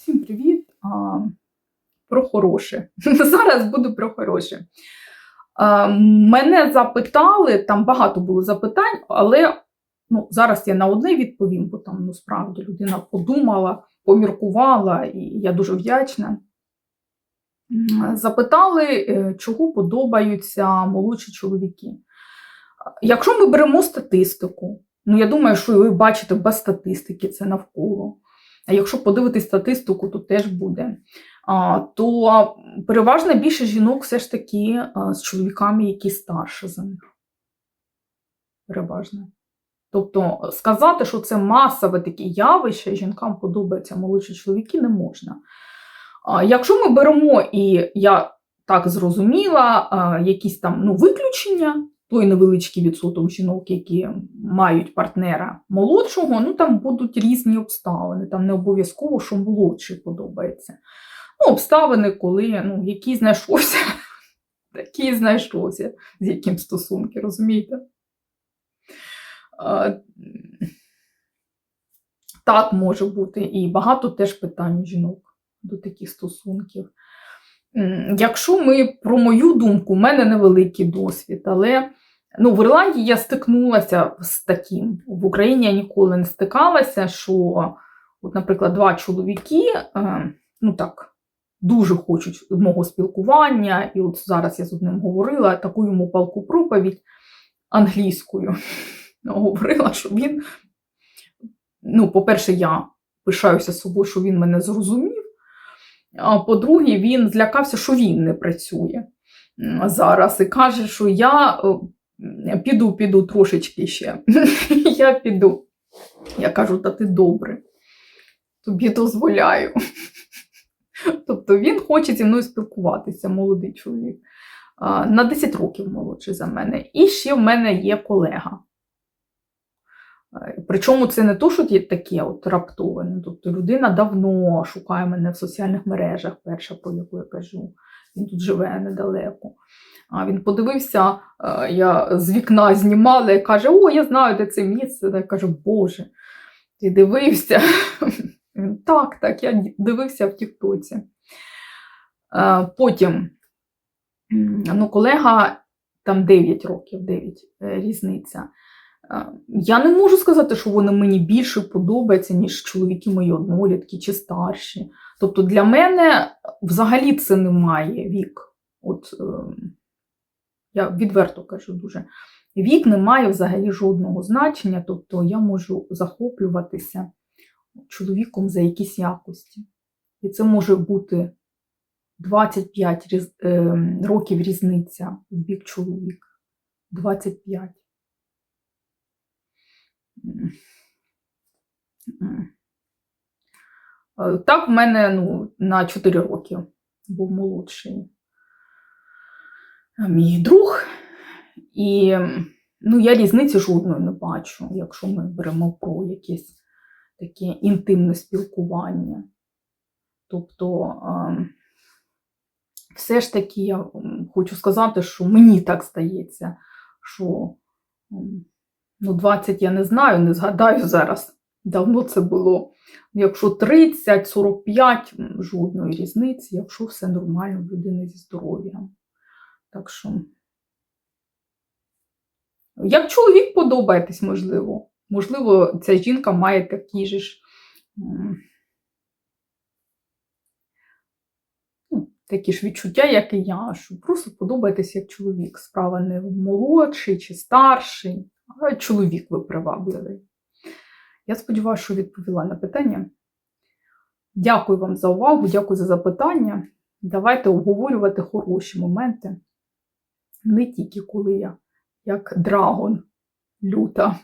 Всім привіт! А, про хороше. Зараз буду про хороше. А, мене запитали, там багато було запитань, але ну, зараз я на одне відповім, бо там ну, справді людина подумала, поміркувала, і я дуже вдячна. Запитали, е, чого подобаються молодші чоловіки. Якщо ми беремо статистику, ну я думаю, що ви бачите без статистики це навколо. А якщо подивитись статистику, то теж буде. То переважно більше жінок все ж таки з чоловіками, які старше за них. Переважно. Тобто сказати, що це масове таке явище, жінкам подобаються молодші чоловіки, не можна. Якщо ми беремо, і я так зрозуміла, якісь там ну, виключення, той невеличкий відсоток жінок, які мають партнера молодшого, ну там будуть різні обставини. Там не обов'язково, що молодший подобається. Ну, обставини, коли ну, який знайшовся, такий знайшовся, з яким стосунки, розумієте? Так може бути. І багато теж питань жінок до таких стосунків. Якщо ми про мою думку, у мене невеликий досвід, але ну, в Ірландії я стикнулася з таким. В Україні я ніколи не стикалася, що, от, наприклад, два чоловіки, е, ну так, дуже хочуть мого спілкування, і от зараз я з одним говорила, таку йому палку проповідь англійською. Говорила, що він, ну, по-перше, я пишаюся собою, що він мене зрозумів. А по-друге, він злякався, що він не працює зараз і каже, що я е, піду, піду трошечки ще. я піду. Я кажу, та ти добре, тобі дозволяю. тобто він хоче зі мною спілкуватися, молодий чоловік. На 10 років молодший за мене. І ще в мене є колега. Е, Причому це не то, що є таке от раптове. Тобто людина давно шукає мене в соціальних мережах, перша, про яку я кажу. Він тут живе недалеко. А він подивився, е, я з вікна знімала і каже: О, я знаю, де це місце. Я кажу, Боже, ти дивився? Він, Так, так, я дивився в Тіктоці. Е, Потім ну, колега там 9 років, 9 е, різниця. Я не можу сказати, що вони мені більше подобаються, ніж чоловіки мої однолітки чи старші. Тобто для мене взагалі це не має вік. От е, я відверто кажу дуже. Вік не має взагалі жодного значення, тобто я можу захоплюватися чоловіком за якісь якості. І це може бути 25 е, років різниця в бік чоловіка. 25. Е, Так, в мене ну, на 4 роки був молодший е, мій друг. І ну, я різниці жодної не бачу, якщо ми беремо про якесь таке інтимне спілкування. Тобто, е, все ж таки я хочу сказати, що мені так здається, що ну, 20 я не знаю, не згадаю зараз. Давно це було. Якщо 30-45, жодної різниці, якщо все нормально в людини зі здоров'ям. Так що, як чоловік подобаєтесь, можливо. Можливо, ця жінка має такі ж ну, такі ж відчуття, як і я, що просто подобаєтесь як чоловік. Справа не молодший чи старший, а чоловік ви привабливий. Я сподіваюся, що відповіла на питання. Дякую вам за увагу, дякую за запитання. Давайте обговорювати хороші моменти. Не тільки коли я, як драгон, люта,